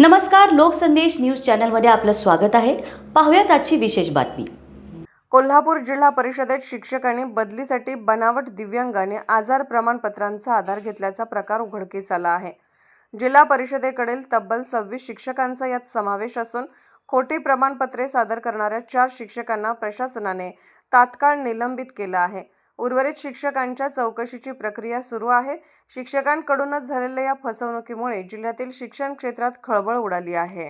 नमस्कार लोकसंदेश न्यूज चॅनलमध्ये आपलं स्वागत आहे. पाहूयात आजची विशेष बातमी. कोल्हापूर जिल्हा परिषदेत शिक्षकांनी बदलीसाठी बनावट दिव्यांगाने आजार प्रमाणपत्रांचा आधार घेतल्याचा प्रकार उघडकीस आला आहे. जिल्हा परिषदेकडील तब्बल सव्वीस शिक्षकांचा यात समावेश असून खोटी प्रमाणपत्रे सादर करणाऱ्या चार शिक्षकांना प्रशासनाने तात्काळ निलंबित केलं आहे. उर्वरित शिक्षकांच्या चौकशीची प्रक्रिया सुरू आहे. शिक्षकांकडूनच झालेल्या या फसवणुकीमुळे जिल्ह्यातील शिक्षण क्षेत्रात खळबळ उडाली आहे.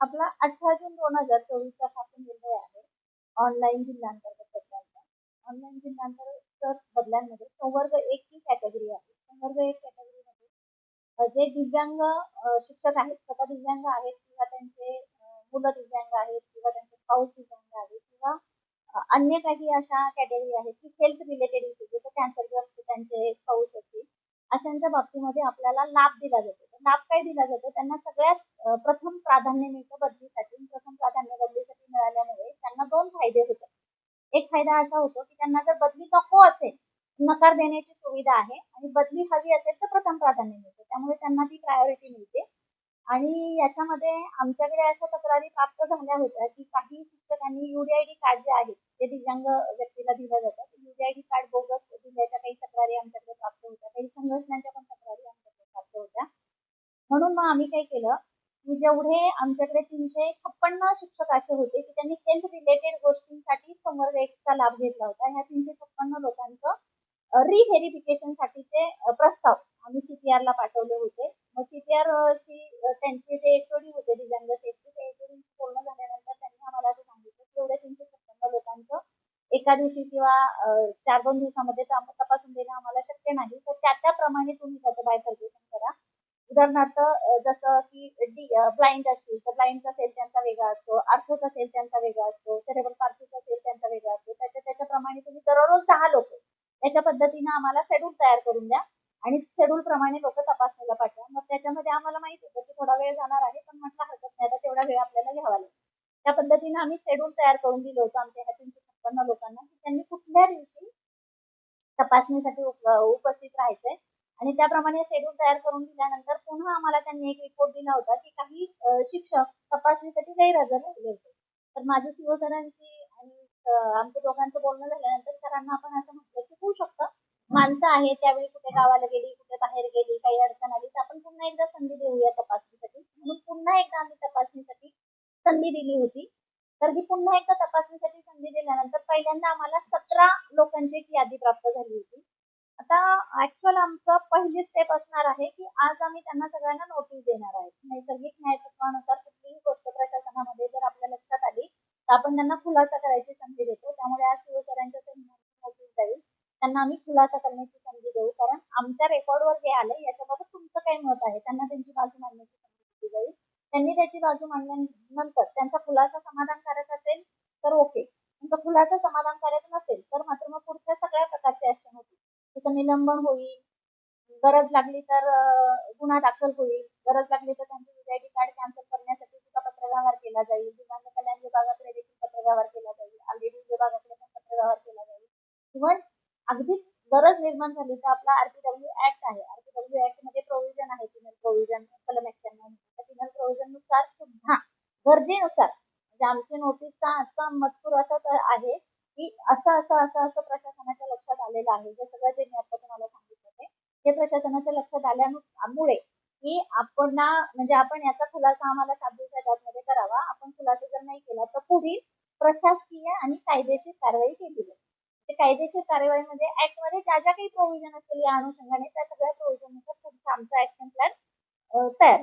आपला अठरा जून दोन हजार चोवीसचा शासन निर्णय आहे. ऑनलाईन जिल्हांतर्गत बदलांचा ऑनलाईन जिल्हांतर्गत बदलांमध्ये संवर्ग एक ही कॅटेगरी आहे. संवर्ग एक कॅटेगरीमध्ये जे दिव्यांग शिक्षक आहेत स्वतः दिव्यांग आहेत किंवा त्यांचे मुलं दिव्यांग आहेत किंवा त्यांचे पाऊस दिव्यांग अन्य काही अशा कॅटेगरी आहेत की हेल्थ रिलेटेड इश्यू जसं कॅन्सरग्रस्त त्यांचे पाऊस असतील अशांच्या बाबतीमध्ये आपल्याला लाभ दिला जातो. लाभ काय दिला जातो? त्यांना सगळ्यात प्रथम प्राधान्य मिळतं बदलीसाठी. प्रथम प्राधान्य बदलीसाठी मिळाल्यामुळे त्यांना दोन फायदे होतात. एक फायदा असा होतो की त्यांना जर बदली नको असेल नकार देण्याची सुविधा आहे आणि बदली हवी असेल तर प्रथम प्राधान्य मिळते. त्यामुळे त्यांना ती प्रायोरिटी मिळते. आणि याच्यामध्ये आमच्याकडे अशा तक्रारी प्राप्त झाल्या होत्या की काही शिक्षक युडीआयडी कार्ड जे आहेत जे दिव्यांग व्यक्तीला दिलं जातं. युडीआयडी कार्ड बोगस दिल्याच्या काही तक्रारी आमच्याकडे प्राप्त होत्या. काही संघटनांच्या पण तक्रारी आमच्याकडे प्राप्त होत्या. म्हणून मग आम्ही काय केलं की जेवढे आमच्याकडे तीनशे छप्पन्न शिक्षक असे होते की त्यांनी हेल्थ रिलेटेड गोष्टींसाठी संवर्ग एकचा लाभ घेतला होता. ह्या तीनशे छप्पन्न लोकांचं रिव्हेरिफिकेशन साठीचे प्रस्ताव आम्ही सीपीआर ला पाठवले होते. मग सीपीआर ची त्यांचे जे एचओडी होते दिव्यांग सेफचे ते एचओडी पूर्ण झाल्यानंतर त्यांनी आम्हाला असं सांगितलं की एवढ्या तीनशे छप्पन्न लोकांचं एका दिवशी किंवा चार दोन दिवसामध्ये तर तपासून देणं आम्हाला शक्य नाही. तर त्या त्याप्रमाणे तुम्ही त्याचं बायफर्गेशन करा. उदाहरणार्थ जसं की ब्लाइंड असतील तर ब्लाइंडचा सेल त्यांचा वेगळा असतो. अर्थचा सेल त्यांचा वेगळा असतो. सेरेबल पार्टीचा सेल त्यांचा वेगळा असतो. त्याच्या त्याच्याप्रमाणे तुम्ही दररोज दहा लोक त्याच्या पद्धतीनं आम्हाला शेड्यूल तयार करून द्या. आणि शेड्यूल प्रमाणे लोक तपासणीला पाठवा. मग त्याच्यामध्ये आम्हाला माहीत होतं की थोडा वेळ जाणार आहे पण म्हटलं हरकत नाही. आता तेवढा वेळ आपल्याला घ्यावा लागेल. त्या पद्धतीनं आम्ही शेड्यूल तयार करून दिलं होतं आमच्या ह्या तीनशे लोकांना की त्यांनी कुठल्या दिवशी तपासणीसाठी उपस्थित राहायचंय. आणि त्याप्रमाणे शेड्यूल तयार करून दिल्यानंतर पुन्हा आम्हाला त्यांनी एक रिपोर्ट दिला होता की काही शिक्षक तपासणीसाठी गैरहजर राहिले होते. तर माझे सीओ सरांशी आणि आमच्या दोघांचं बोलणं झाल्यानंतर सरांना आपण असं म्हटलं की होऊ शकतं. माणसं आहे त्यावेळी कुठे गावाला गेली कुठे बाहेर गेली काही अडचण आली तर आपण पुन्हा एकदा संधी देऊया तपासणीसाठी. म्हणून पुन्हा एकदा आम्ही तपासणीसाठी संधी दिली होती. तर ही पुन्हा एकदा तपासणीसाठी संधी दिल्यानंतर पहिल्यांदा आम्हाला सतरा लोकांची एक यादी प्राप्त झाली होती. आता ऍक्च्युअल आमचं पहिली स्टेप असणार आहे की आज आम्ही त्यांना सगळ्यांना नोटीस देणार आहे. नैसर्गिक न्यायतत्वानुसार कुठलीही गोष्ट प्रशासनामध्ये जर आपल्या लक्षात आली तर आपण त्यांना खुलासा करायची संधी देतो. त्यामुळे आज शिवसरांच्या नोटीस जाईल. त्यांना आम्ही खुलासा करण्याची संधी देऊ. कारण आमच्या रेकॉर्डवर जे आले याच्याबाबत तुमचं काय मत आहे. त्यांना त्यांची बाजू मांडण्याची संधी दिली जाईल. त्यांनी त्याची बाजू मांडल्यानंतर त्यांचा खुलासा समाधानकारक असेल तर ओके फुलाचं खुलासा करायचं नसेल तर मात्र मग पुढच्या सगळ्या प्रकारचे ऍक्शन होतील. तिथं निलंबन होईल गरज लागली तर गुन्हा दाखल होईल. गरज लागली तर त्यांचे युआयडी कार्ड कॅन्सल करण्यासाठी सुद्धा पत्रव्यवहार केला जाईल. दिव्यांग कल्याण विभागाकडे देखील पत्रव्यवहार केला जाईल. आरडीडी विभागाकडे पण पत्रव्यवहार केला जाईल. इव्हन अगदीच गरज निर्माण झाली तर आपला आरपीडब्ल्यू ऍक्ट आहे. आरपीडब्ल्यू ऍक्टमध्ये प्रोव्हिजन आहे प्रोव्हिजन कलम एक्क्याण्णव त्या पिनल प्रोव्हिजननुसार सुद्धा गरजेनुसार म्हणजे आमची नोटीसचा आजचा मजकूर असा तर आहे की असं असं असं असं प्रशासनाच्या लक्षात आलेलं आहे. हे सगळं जे मी आता तुम्हाला सांगितलं ते हे प्रशासनाच्या लक्षात आल्यामुळे की आपण म्हणजे आपण याचा खुलासा आम्हाला सात दिवसाच्या आतमध्ये करावा. आपण खुलासा जर नाही केला तर पुढील प्रशासकीय आणि कायदेशीर कारवाई केली जाईल. ते कायदेशीर कारवाईमध्ये म्हणजे ऍक्टमध्ये ज्या ज्या काही प्रोव्हिजन असतील या अनुषंगाने त्या सगळ्या प्रोव्हिजननुसार पुढचा आमचा ऍक्शन प्लॅन तयार